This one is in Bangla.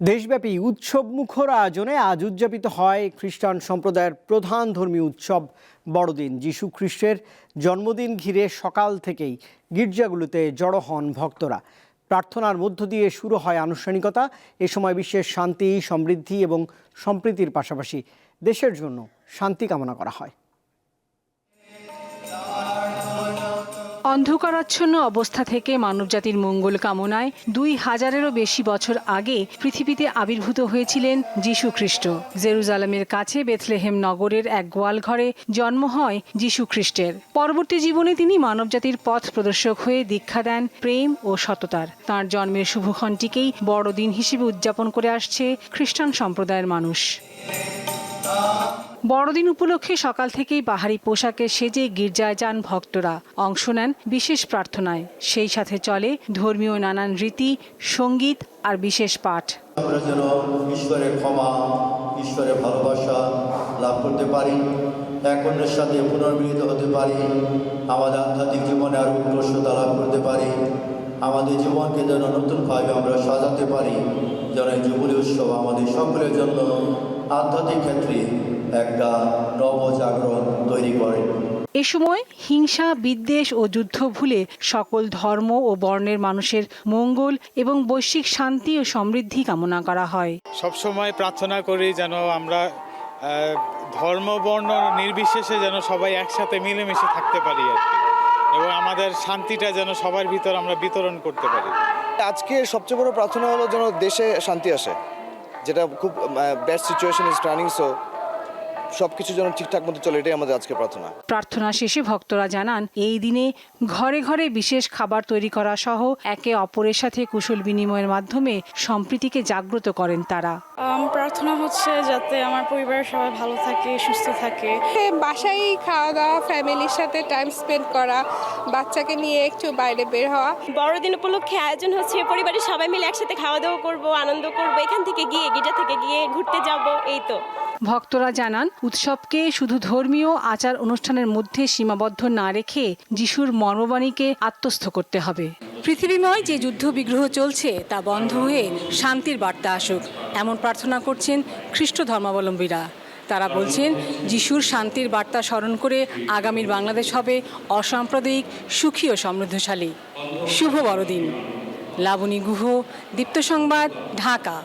দেশব্যাপী উৎসব মুখর আয়োজনে আজ উদযাপিত হয় খ্রিস্টান সম্প্রদায়ের প্রধান ধর্মীয় উৎসব, বড়দিন। যীশু খ্রিস্টের জন্মদিন ঘিরে সকাল থেকেই গির্জাগুলোতে জড়ো হন ভক্তরা। প্রার্থনার মধ্য দিয়ে শুরু হয় আনুষ্ঠানিকতা, এ সময় বিশ্বের শান্তি, সমৃদ্ধি এবং সম্প্রীতির পাশাপাশি দেশের জন্য শান্তি কামনা করা হয়। অন্ধকারাচ্ছন্ন অবস্থা থেকে মানবজাতির মঙ্গল কামনায় দুই হাজারেরও বেশি বছর আগে পৃথিবীতে আবির্ভূত হয়েছিলেন যীশু খ্রিস্ট জেরুজালেমের কাছে বেথলেহেম নগরের এক গোয়ালঘরে জন্ম হয় যীশু খ্রিস্টের পরবর্তী জীবনে তিনি মানবজাতির পথ প্রদর্শক হয়ে দীক্ষা দেন প্রেম ও সততার। তাঁর জন্মের শুভক্ষণটিকেই বড়দিন হিসেবে উদযাপন করে আসছে খ্রিস্টান সম্প্রদায়ের মানুষ। বড়দিন উপলক্ষে সকাল থেকেই বাহারি পোশাকে সেজে গির্জায় যান ভক্তরা। অংশ নেন বিশেষ প্রার্থনায়। সেই সাথে চলে ধর্মীয় নানান রীতি, সংগীত আর বিশেষ পাঠ। আমরা যেন ঈশ্বরের ক্ষমা ঈশ্বরের ভালোবাসা লাভ করতে পারি, এক অন্যের সাথে পুনর্মিলিত হতে পারি, আমাদের আধ্যাত্মিক জীবনে আরও উৎকর্ষতা লাভ করতে পারি, আমাদের জীবনকে যেন নতুনভাবে আমরা সাজাতে পারি, যেন এই উৎসব আমাদের সকলের জন্য আধ্যাত্মিক ক্ষেত্রে একটা নবজাগরণ তৈরি করে। এ সময় হিংসা বিদ্বেষ ও যুদ্ধ ভুলে সকল ধর্ম ও বর্ণের মানুষের মঙ্গল এবং বৈশ্বিক শান্তি ও সমৃদ্ধি কামনা করা হয়। সবসময় প্রার্থনা করি যেন আমরা আহ, ধর্ম বর্ণ নির্বিশেষে যেন সবাই একসাথে মিলেমিশে থাকতে পারি আর কি। এবং আমাদের শান্তিটা যেন সবার ভিতর আমরা বিতরণ করতে পারি। আজকে সবচেয়ে বড় প্রার্থনা হলো যেন দেশে শান্তি আসে। যেটা খুব bad situation is turning so সব কিছু যেন ঠিকঠাক মতো চলে এটাই আমাদের আজকে প্রার্থনা। প্রার্থনা শেষে ভক্তরা জানান এই দিনে ঘরে ঘরে বিশেষ খাবার তৈরি করা সহ একে অপরের সাথে কুশল বিনিময়ের মাধ্যমে সম্প্রীতিকে জাগ্রত করেন তারা। প্রার্থনা হচ্ছে যাতে আমার পরিবারের সবাই ভালো থাকে সুস্থ থাকে। বাসায় খাওয়া দাওয়া ফ্যামিলির সাথে টাইম স্পেন্ড করা বাচ্চাকে নিয়ে একটু বাইরে বের হওয়া। বড়দিন উপলক্ষে আয়োজন হচ্ছে পরিবারের সবাই মিলে একসাথে খাওয়া দাওয়া করব আনন্দ করব এখান থেকে গিয়ে গির্জা থেকে গিয়ে ঘুরতে যাব এই তো। ভক্তরা জানান, উৎসবকে শুধু ধর্মীয় আচার অনুষ্ঠানের মধ্যে সীমাবদ্ধ না রেখে যিশুর মর্মবাণীকে আত্মস্থ করতে হবে। পৃথিবীময় যে যুদ্ধ বিগ্রহ চলছে, তা বন্ধ হয়ে শান্তির বার্তা আসুক। এমন প্রার্থনা করছেন খ্রিস্ট ধর্মাবলম্বীরা। তারা বলছেন, যিশুর শান্তির বার্তা স্মরণ করে আগামীর বাংলাদেশ হবে অসাম্প্রদায়িক, সুখী ও সমৃদ্ধশালী। শুভ বড়দিন। লাবণী গুহ, দীপ্ত সংবাদ, ঢাকা।